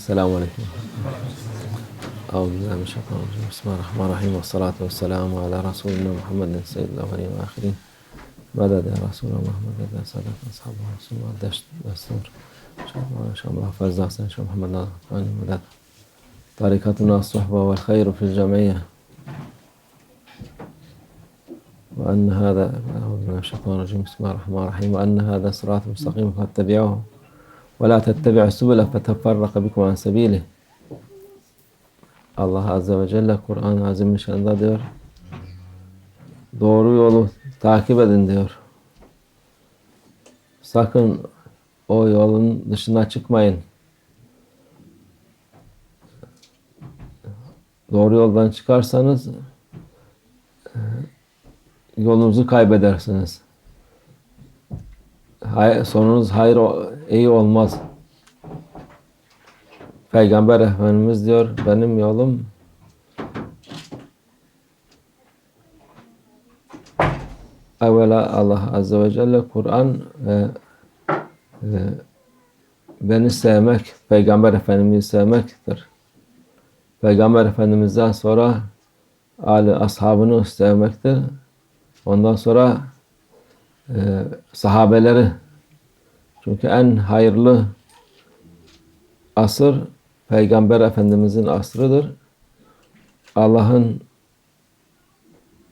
السلام عليكم. أعوذ بالله من الشيطان الرجيم. بسم الله الرحمن الرحيم. والصلاة والسلام على رسولنا محمد سيد الأولين والآخرين مدد يا رسول الله مدد يا سادة أصحاب رسول الله. دشت دستور. إن شاء الله إن شاء الله. فاز إن شاء الله. محمد مدد طريقتنا الصحبة والخير في الجمعية وأن هذا أعوذ بالله من الشيطان الرجيم. بسم الله الرحمن الرحيم. وأن هذا صراط مستقيم فاتبعوه. ولا تتبعوا السبل فتفرق بكم عن سبيله Allah Azze ve Celle Kur'an-ı Azimüşşan'da diyor doğru yolu takip edin diyor. Sakın o yolun dışına çıkmayın. Doğru yoldan çıkarsanız yolunuzu kaybedersiniz. Hay, sonunuz hayır iyi olmaz. Peygamber Efendimiz diyor benim yolum evvela Allah Azze ve Celle Kur'an ve e, beni sevmek, Peygamber Efendimiz'i sevmektir. Peygamber Efendimiz'den sonra Ali ashabını sevmektir. Ondan sonra e, sahabeleri çünkü en hayırlı asır Peygamber Efendimizin asrıdır. Allah'ın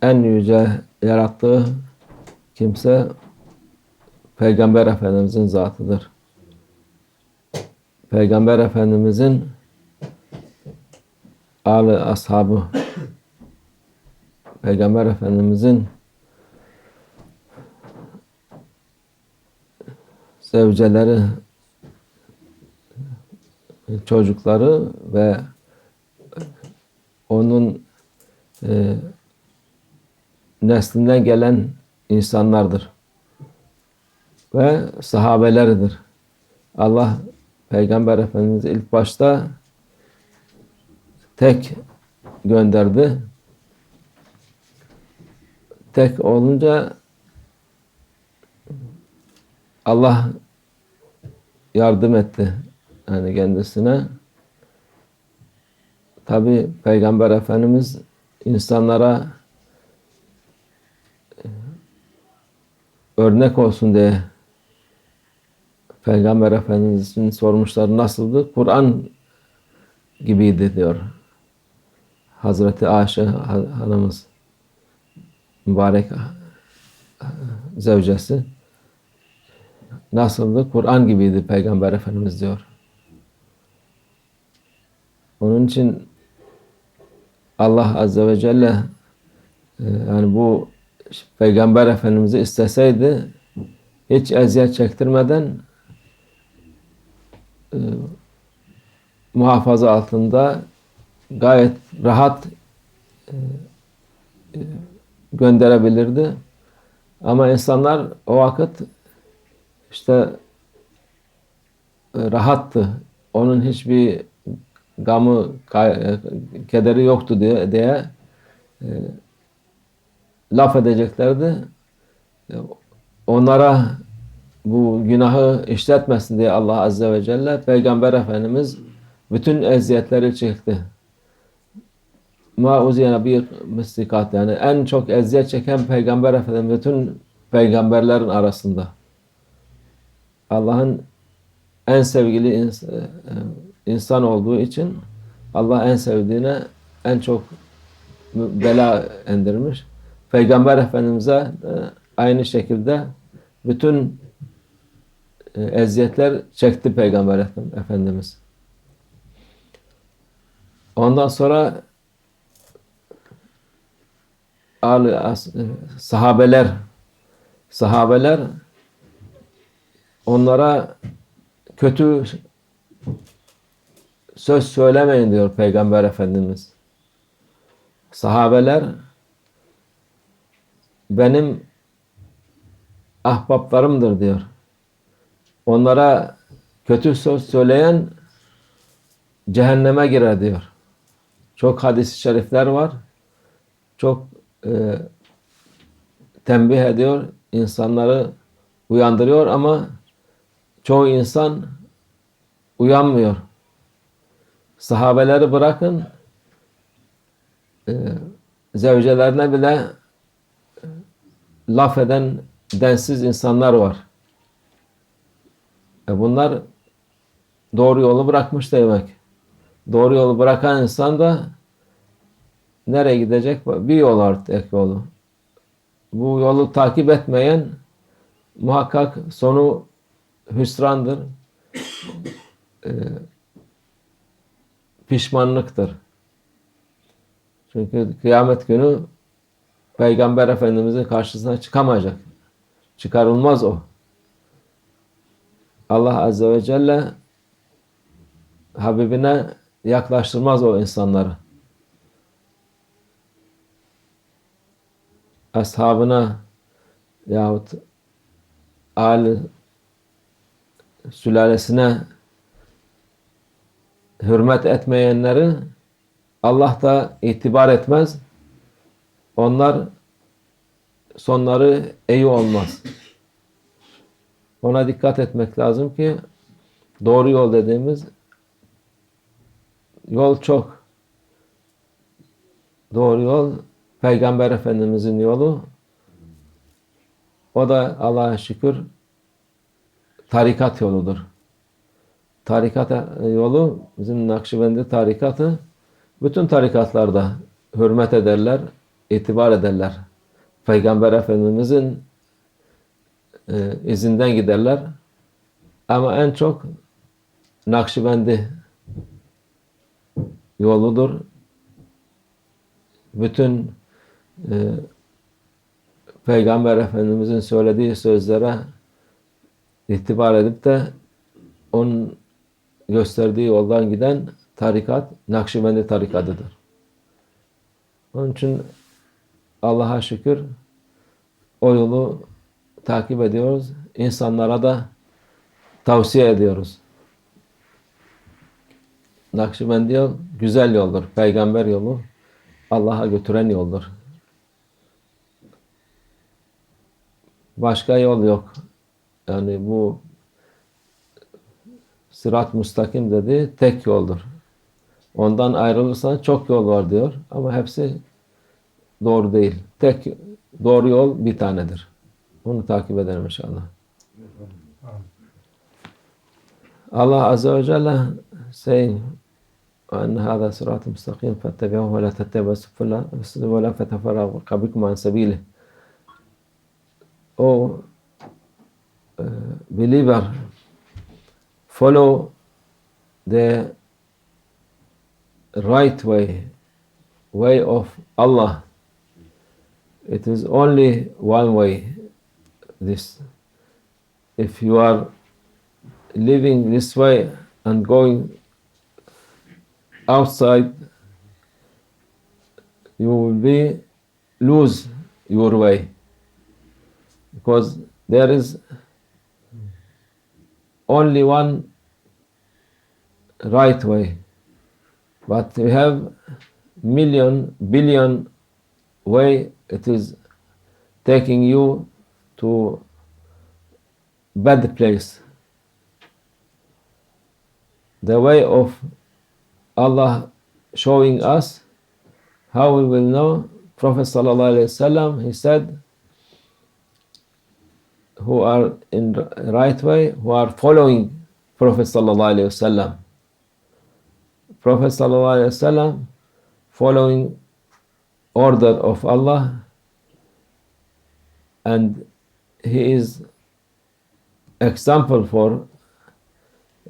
en yüce yarattığı kimse Peygamber Efendimizin zatıdır. Peygamber Efendimizin Ali ashabı Peygamber Efendimizin zevceleri çocukları ve onun e, neslinden gelen insanlardır. Ve sahabeleridir. Allah Peygamber Efendimiz ilk başta tek gönderdi. Tek olunca Allah yardım etti yani kendisine. Tabi Peygamber Efendimiz insanlara örnek olsun diye Peygamber Efendimiz'in sormuşları nasıldı? Kur'an gibiydi diyor. Hazreti Ayşe hanımız mübarek zevcesi nasıldı? Kur'an gibiydi Peygamber Efendimiz diyor. Onun için Allah Azze ve Celle yani bu Peygamber Efendimiz'i isteseydi hiç eziyet çektirmeden e, muhafaza altında gayet rahat e, e, gönderebilirdi. Ama insanlar o vakit işte rahattı. Onun hiçbir gamı, kederi yoktu diye, diye e, laf edeceklerdi. Onlara bu günahı işletmesin diye Allah Azze ve Celle Peygamber Efendimiz bütün eziyetleri çekti. Ma uziyene bir mistikat yani en çok eziyet çeken Peygamber Efendimiz bütün peygamberlerin arasında. Allah'ın en sevgili ins insan olduğu için Allah en sevdiğine en çok bela indirmiş. Peygamber Efendimiz'e aynı şekilde bütün eziyetler çekti Peygamber Efendimiz. Ondan sonra sahabeler sahabeler onlara kötü söz söylemeyin diyor Peygamber Efendimiz. Sahabeler benim ahbaplarımdır diyor. Onlara kötü söz söyleyen cehenneme girer diyor. Çok hadis-i şerifler var. Çok e, tembih ediyor, insanları uyandırıyor ama çoğu insan uyanmıyor. sahabeleri bırakın e, zevcelerine bile e, laf eden densiz insanlar var. E bunlar doğru yolu bırakmış demek. Doğru yolu bırakan insan da nereye gidecek? Bir yol artık yolu. Bu yolu takip etmeyen muhakkak sonu hüsrandır. E, pişmanlıktır. Çünkü kıyamet günü Peygamber Efendimizin karşısına çıkamayacak. Çıkarılmaz o. Allah Azze ve Celle Habibine yaklaştırmaz o insanları. Ashabına yahut Ali sülalesine hürmet etmeyenleri Allah da itibar etmez. Onlar sonları iyi olmaz. Ona dikkat etmek lazım ki doğru yol dediğimiz yol çok. Doğru yol Peygamber Efendimizin yolu. O da Allah'a şükür tarikat yoludur. Tarikat yolu bizim Nakşibendi tarikatı bütün tarikatlarda hürmet ederler, itibar ederler. Peygamber Efendimizin e, izinden giderler. Ama en çok Nakşibendi yoludur. Bütün e, Peygamber Efendimizin söylediği sözlere itibar edip de onun gösterdiği yoldan giden tarikat Nakşibendi tarikatıdır. Onun için Allah'a şükür o yolu takip ediyoruz. İnsanlara da tavsiye ediyoruz. Nakşibendi yol güzel yoldur. Peygamber yolu Allah'a götüren yoldur. Başka yol yok Yani bu sırat müstakim dedi tek yoldur. Ondan ayrılırsan çok yol var diyor ama hepsi doğru değil. Tek doğru yol bir tanedir. Onu takip edelim inşallah. Allah Azze ve Celle saying أن هذا صراط مستقيم فاتبعوه ولا تتبعوا السبل ولا فتفرق بكم عن سبيله O uh, believer follow the right way, way of Allah. It is only one way. This, if you are living this way and going outside, you will be lose your way because there is only one right way. But we have million billion way it is taking you to bad place. The way of Allah showing us how we will know? Prophet sallallahu alaihi wasallam he said who are in right way who are following Prophet sallallahu wasallam. Prophet sallallahu wasallam following order of Allah and he is example for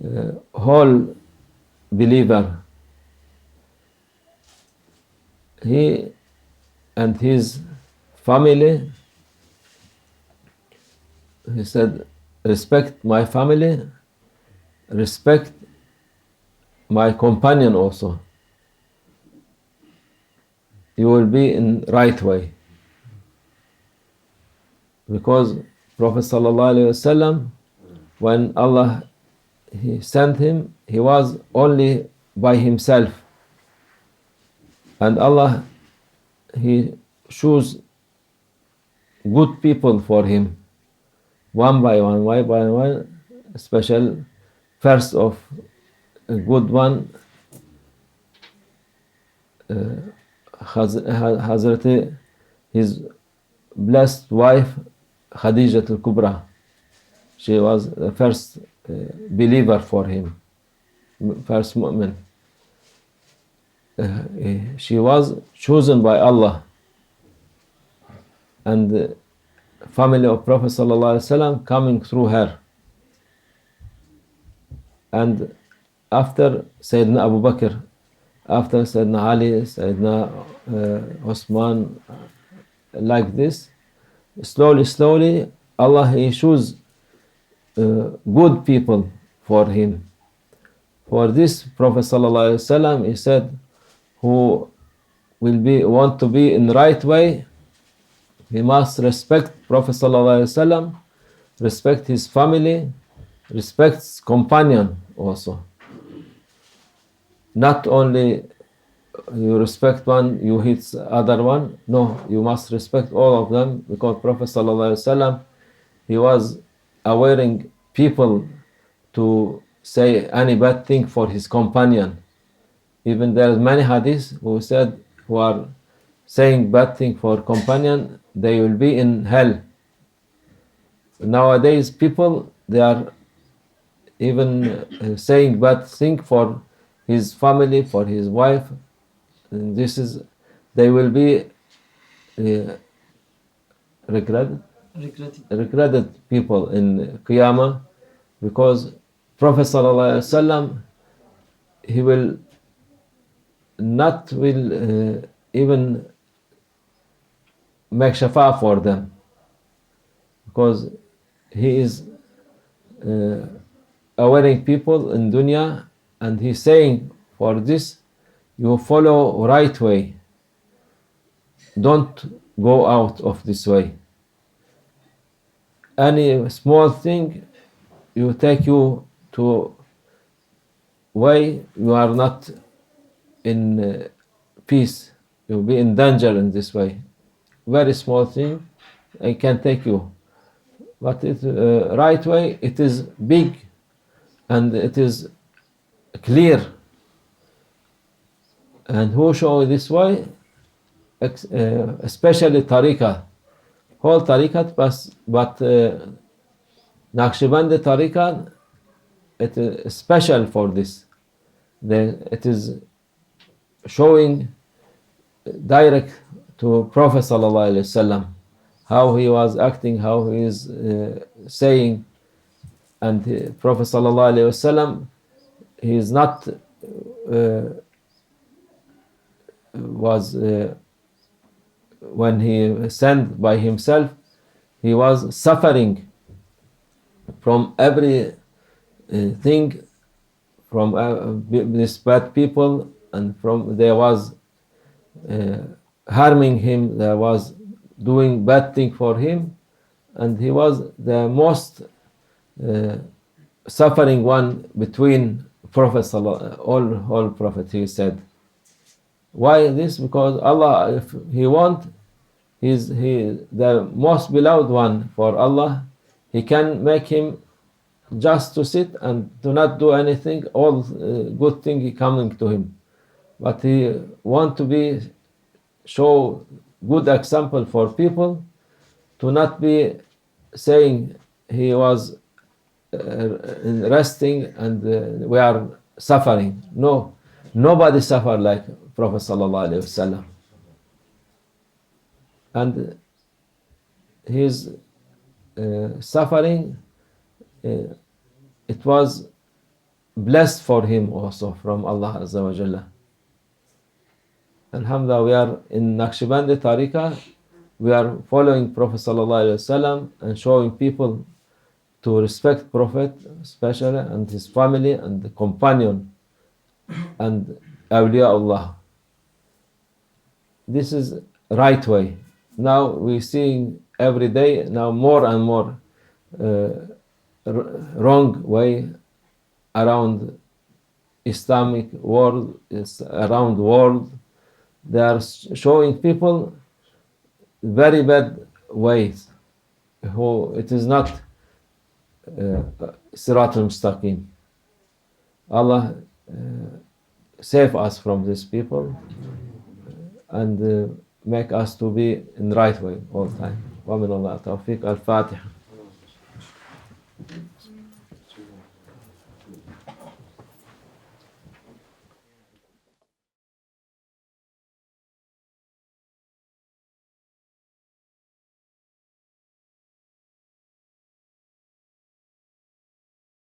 uh, whole believer. He and his family he said respect my family respect my companion also. You will be in right way. Because prophet wasallam when allah he sent him he was only by himself. And allah he chose good people for him one by one one by one special first of a good one Haz- Ha- Hazreti his blessed wife Khadija al-Kubra. She was the first uh, believer for him, first mu'min. Uh, she was chosen by Allah and the family of Prophet wasallam coming through her. And after Sayyidina Abu Bakr, after Sayyidina Ali, Sayyidina uh, Osman, like this, slowly, slowly, Allah He choose uh, good people for him. For this, Prophet alaihi he said, who will be want to be in right way, he must respect Prophet wasallam, respect his family, respect companion also. Not only you respect one, you hit other one. No, you must respect all of them because Prophet wasallam, he was awareing people to say any bad thing for his companion. Even there are many hadiths who said who are saying bad thing for companion, they will be in hell. Nowadays, people they are even uh, saying bad thing for his family, for his wife. And this is they will be uh, regretted Regretted. regretted people in Qiyamah because Prophet wasallam he will not will uh, even make shafa for them. Because he is uh, people in dunya and he's saying for this you follow right way. Don't go out of this way. Any small thing you take you to way you are not in uh, peace. You'll be in danger in this way very small thing it can take you. But it uh, right way it is big and it is clear. And who show this way? Ex- uh, especially tariqah. Whole tariqat but, but uh, Naqshbandi tariqat it is special for this. The, it is showing direct to Prophet wasallam how he was acting how he is uh, saying. And uh, Prophet wasallam he is not uh, was uh, when he sent by himself, he was suffering from every uh, thing, from uh, these bad people, and from there was uh, harming him, there was doing bad thing for him, and he was the most uh, suffering one between prophets, all all prophets. He said. Why this? Because Allah, if He want, He's He the most beloved one for Allah. He can make him just to sit and to not do anything. All uh, good thing coming to him, but he want to be show good example for people to not be saying he was uh, resting and uh, we are suffering. No, nobody suffer like Prophet sallallahu alaihi wasallam. And his uh, suffering, uh, it was blessed for him also from Allah Azza wa Jalla. Alhamdulillah, we are in Naqshbandi Tariqah, we are following Prophet sallallahu and showing people to respect Prophet, especially and his family and companion and awliya Allah. This is right way. Now we're seeing every day now more and more uh, wrong way around Islamic world, around world. They are s- showing people very bad ways. Who it is not uh, Sirat al-Mustaqim. Allah uh, save us from these people and uh, make us to be in right way all time. ومن الله التوفيق الفاتحة